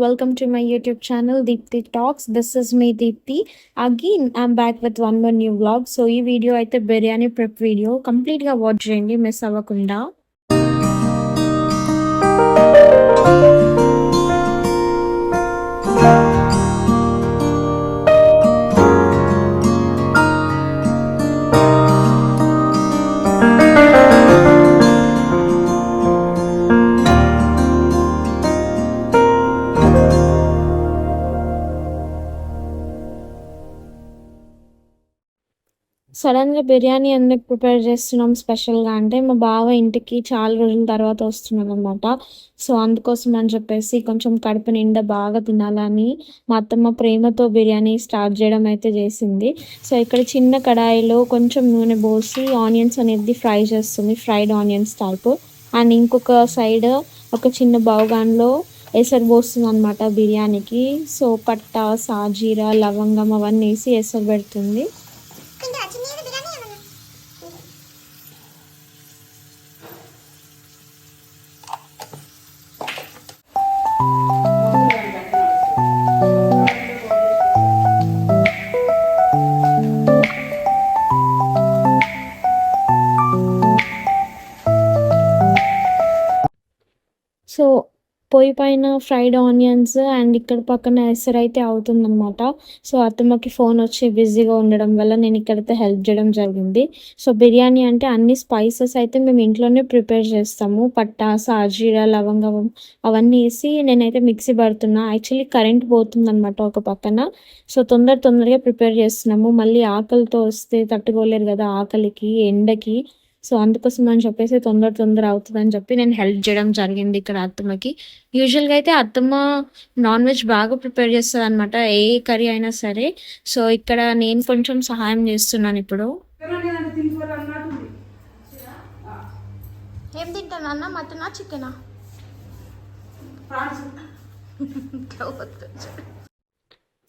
Welcome to my YouTube channel Deepti talks this is me Deepti again I'm back with one more new blog so ఈ video అయితే biryani prep video కంప్లీట్గా watch చేయండి miss అవ్వకుండా. సడన్గా బిర్యానీ ఎందుకు prepare చేస్తున్నాం స్పెషల్గా అంటే మా బావ ఇంటికి చాలా రోజుల తర్వాత వస్తున్నాం అనమాట సో అందుకోసం అని చెప్పేసి కొంచెం కడుపు నిండా బాగా తినాలని మా అత్తమ్మ ప్రేమతో బిర్యానీ స్టార్ట్ చేయడం అయితే చేసింది. సో ఇక్కడ చిన్న కడాయిలో కొంచెం నూనె పోసి ఆనియన్స్ అనేది ఫ్రై చేస్తుంది ఫ్రైడ్ ఆనియన్స్ టైపు. అండ్ ఇంకొక సైడ్ ఒక చిన్న బౌగాన్లో ఎసరు పోస్తుంది అనమాట బిర్యానీకి. సో పట్ట సాజీరా లవంగం అవన్నీ వేసి ఎసరు పెడుతుంది. సో పొయ్యి పైన ఫ్రైడ్ ఆనియన్స్ అండ్ ఇక్కడ పక్కన ఎసర్ అయితే అవుతుందన్నమాట. సో అత్తమ్మకి ఫోన్ వచ్చి బిజీగా ఉండడం వల్ల నేను ఇక్కడైతే హెల్ప్ చేయడం జరిగింది. సో బిర్యానీ అంటే అన్ని స్పైసెస్ అయితే మేము ఇంట్లోనే ప్రిపేర్ చేస్తాము. పట్టా సాజీరా లవంగం అవన్నీ వేసి నేనైతే మిక్సీ పడుతున్నా. యాక్చువల్లీ కరెంట్ పోతుందన్నమాట ఒక పక్కన. సో తొందర తొందరగా ప్రిపేర్ చేస్తున్నాము. మళ్ళీ ఆకలితో వస్తే తట్టుకోలేరు కదా ఆకలికి ఎండకి. సో అందుకోసం అని చెప్పేసి తొందర తొందర అవుతుందని చెప్పి నేను హెల్ప్ చేయడం జరిగింది ఇక్కడ అత్తమ్మకి. యూజువల్గా అయితే అత్తమ్మ నాన్ వెజ్ బాగా ప్రిపేర్ చేస్తుంది అనమాట ఏ కర్రీ అయినా సరే. సో ఇక్కడ నేను కొంచెం సహాయం చేస్తున్నాను ఇప్పుడు. ఏం తింటాను అన్న మటనా చికెనా?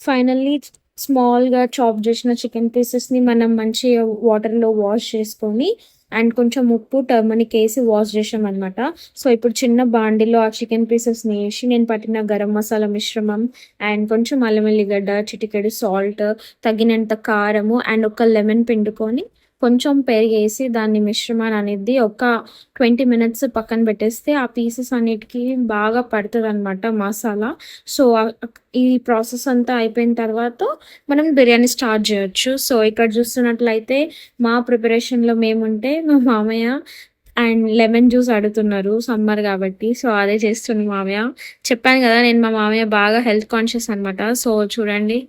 ఫైనల్లీ స్మాల్గా చాప్ చేసిన చికెన్ పీసెస్ని మనం మంచిగా వాటర్లో వాష్ చేసుకొని అండ్ కొంచెం ఉప్పు టర్మనిక్ వేసి వాష్ చేసాం అనమాట సో ఇప్పుడు చిన్న బాండిలో ఆ చికెన్ పీసెస్ని వేసి నేను పట్టిన గరం మసాలా మిశ్రమం అండ్ కొంచెం అల్లం ఎల్లిగడ్డ చిటికెడు సాల్ట్ తగినంత కారము అండ్ ఒక లెమన్ పిండుకొని కొంచెం పెరిగేసి దాన్ని మిశ్రమాన్ని అనేది ఒక ట్వంటీ మినిట్స్ పక్కన పెట్టేస్తే ఆ పీసెస్ అన్నిటికీ బాగా పడుతుంది అనమాట మసాలా. సో ఈ ప్రాసెస్ అంతా అయిపోయిన తర్వాత మనం బిర్యానీ స్టార్ట్ చేయొచ్చు. సో ఇక్కడ చూస్తున్నట్లయితే మా ప్రిపరేషన్లో మేముంటే మా మామయ్య అండ్ లెమన్ జ్యూస్ అడుగుతున్నారు సమ్మర్ కాబట్టి. సో అదే చేస్తుంది మామయ్య. చెప్పాను కదా నేను మా మామయ్య బాగా హెల్త్ కాన్షియస్ అనమాట సో చూడండి.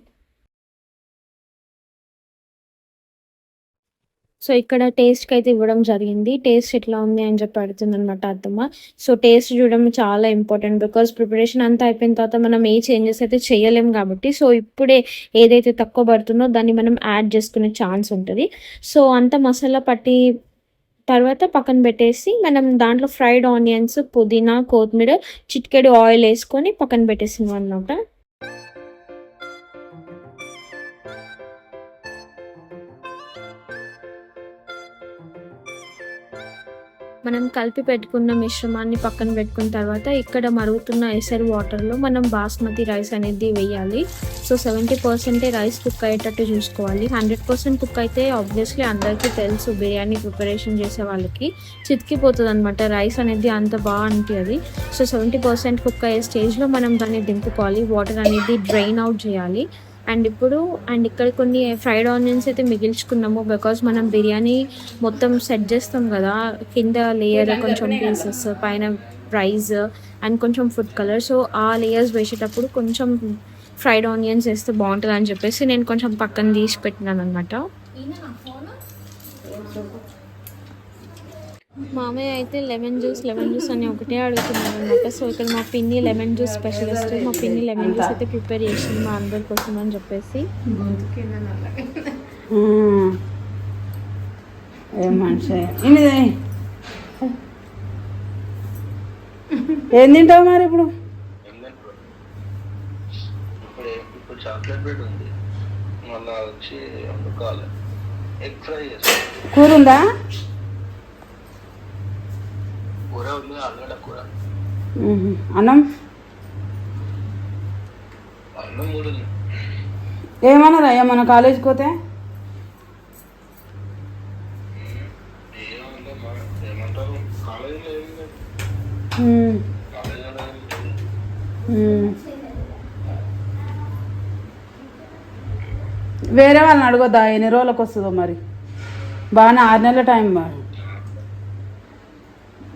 సో ఇక్కడ టేస్ట్కి అయితే ఇవ్వడం జరిగింది. టేస్ట్ ఎట్లా ఉంది అని చెప్పి అడుగుతుంది అనమాట అత్తమ్మ. సో టేస్ట్ చూడడం చాలా ఇంపార్టెంట్ బికాస్ ప్రిపరేషన్ అంతా అయిపోయిన తర్వాత మనం ఏ చేంజెస్ అయితే చేయలేం కాబట్టి సో ఇప్పుడే ఏదైతే తక్కువ పడుతుందో దాన్ని మనం యాడ్ చేసుకునే ఛాన్స్ ఉంటుంది. సో అంత మసాలా పట్టి తర్వాత పక్కన పెట్టేసి మనం దాంట్లో ఫ్రైడ్ ఆనియన్స్ పుదీనా కొత్తిమీర చిటికెడు ఆయిల్ వేసుకొని పక్కన పెట్టేసినాం అనమాట మనం కలిపి పెట్టుకున్న మిశ్రమాన్ని పక్కన పెట్టుకున్న తర్వాత ఇక్కడ మరుగుతున్న ఎసరు వాటర్లో మనం బాస్మతి రైస్ అనేది వేయాలి. సో సెవెంటీ పర్సెంటే రైస్ కుక్ అయ్యేటట్టు చూసుకోవాలి. హండ్రెడ్ పర్సెంట్ కుక్ అయితే ఆబ్వియస్లీ అందరికీ తెలుసు బిర్యానీ ప్రిపరేషన్ చేసే వాళ్ళకి. చితికిపోతుంది అనమాట రైస్ అనేది అంత బాగా అనిపించదు సో సెవెంటీ పర్సెంట్ కుక్ అయ్యే స్టేజ్లో మనం దాన్ని దింపుకోవాలి. వాటర్ అనేది డ్రైన్ అవుట్ చేయాలి. అండ్ ఇప్పుడు అండ్ ఇక్కడ కొన్ని ఫ్రైడ్ ఆనియన్స్ అయితే మిగిల్చుకున్నాము బికాజ్ మనం బిర్యానీ మొత్తం సెట్ చేస్తాం కదా కింద లేయర్ కొంచెం పీసెస్ పైన రైస్ అండ్ కొంచెం ఫుడ్ కలర్ సో ఆ లేయర్స్ వేసేటప్పుడు కొంచెం ఫ్రైడ్ ఆనియన్స్ వేస్తే బాగుంటుంది అని చెప్పేసి నేను కొంచెం పక్కన తీసి పెట్టినాను అనమాట మామయ్య అయితే లెమన్ జ్యూస్ లెమన్ జ్యూస్ అని ఒకటే అడుగుతున్నారు అనమాట సో ఇక్కడ మా పిన్ని లెమన్ జ్యూస్ స్పెషలిస్ట్. మా పిన్ని లెమన్ జ్యూస్ అయితే ప్రిపేర్ చేసింది మా అందరి కోసం అని చెప్పేసి. ఏం తింటావు మరి ఇప్పుడు? ఇప్పుడు ఇప్పుడు చాక్లెట్ బ్రెడ్ ఉంది. మళ్ళా వచ్చి వండుకోవాలి. కూర. అన్నం. ఏమన్నారు అయ్యా మన కాలేజీకి పోతే. వేరే వాళ్ళని అడగొద్దా? ఎన్ని రోజులకు వస్తుందో మరి? బాగానే ఆరు నెలల టైం బా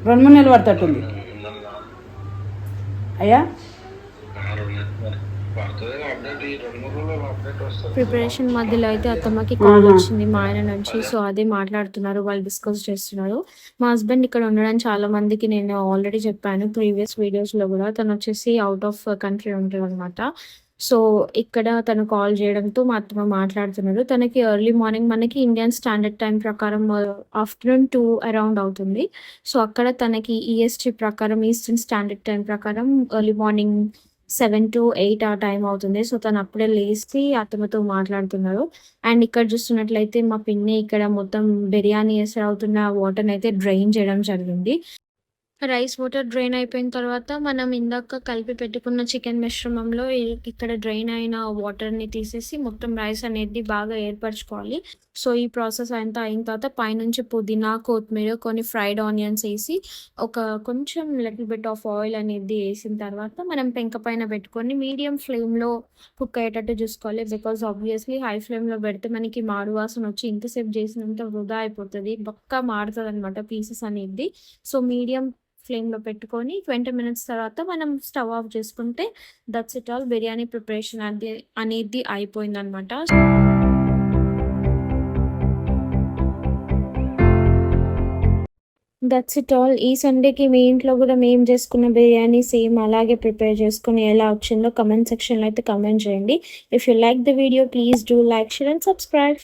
రెండు మూడు నెలలు పడుతుంది అయ్యా? ప్రిపరేషన్ మధ్యలో అయితే అత్తమ్మకి కాల్ వచ్చింది. మా ఆయన నుంచి సో అదే మాట్లాడుతున్నారు. వాళ్ళు డిస్కస్ చేస్తున్నారు. మా హస్బెండ్ ఇక్కడ ఉండడం చాలా మందికి నేను ఆల్రెడీ చెప్పాను ప్రీవియస్ వీడియోస్లో కూడా. తను వచ్చేసి అవుట్ ఆఫ్ కంట్రీ ఉంటాడు అనమాట సో ఇక్కడ తను కాల్ చేయడంతో మా అత్తమ్మ మాట్లాడుతున్నారు తనకి ఎర్లీ మార్నింగ్ మనకి ఇండియన్ స్టాండర్డ్ టైం ప్రకారం ఆఫ్టర్నూన్ టూ అరౌండ్ అవుతుంది. సో అక్కడ తనకి ఈఎస్టీ ప్రకారం ఈస్టర్న్ స్టాండర్డ్ టైం ప్రకారం early morning seven to eight ఆ టైం అవుతుంది. సో తను అప్పుడే లేచి అత్తమ్మతో మాట్లాడుతున్నారు అండ్ ఇక్కడ చూస్తున్నట్లయితే మా పిన్ని ఇక్కడ మొత్తం బిర్యానీ వేసి అవుతున్న వాటర్ అయితే డ్రైన్ చేయడం జరిగింది. రైస్ వాటర్ డ్రైన్ అయిపోయిన తర్వాత మనం ఇందాక కలిపి పెట్టుకున్న చికెన్ మిశ్రమంలో ఇక్కడ డ్రైన్ అయిన వాటర్ని తీసేసి మొత్తం రైస్ అనేది బాగా ఏర్పరచుకోవాలి. సో ఈ ప్రాసెస్ అంతా అయిన తర్వాత పైనుంచి పుదీనా కొత్తిమీర కొన్ని ఫ్రైడ్ ఆనియన్స్ వేసి ఒక కొంచెం లిటిల్ బిట్ ఆఫ్ ఆయిల్ అనేది వేసిన తర్వాత మనం పెంక పైన పెట్టుకొని మీడియం ఫ్లేమ్లో కుక్ అయ్యేటట్టు చూసుకోవాలి. బికాజ్ ఆబ్వియస్లీ హై ఫ్లేమ్లో పెడితే మనకి మాడు వాసన వచ్చి ఇంతసేపు చేసినంత వృధా అయిపోతుంది. బక్క మారుతుంది అనమాట పీసెస్ అనేది. సో మీడియం ఫ్లేమ్లో పెట్టుకొని ట్వంటీ మినిట్స్ తర్వాత మనం స్టవ్ ఆఫ్ చేసుకుంటే that's it all biryani preparation అది అనేది అయిపోయిందనమాట. That's it all. ఈ సండేకి మీ ఇంట్లో కూడా మేము చేసుకున్న బిర్యానీ సేమ్ అలాగే ప్రిపేర్ చేసుకుని ఎలా వచ్చిందో కమెంట్ సెక్షన్లో అయితే కమెంట్ చేయండి. If you like the video please do like share and subscribe.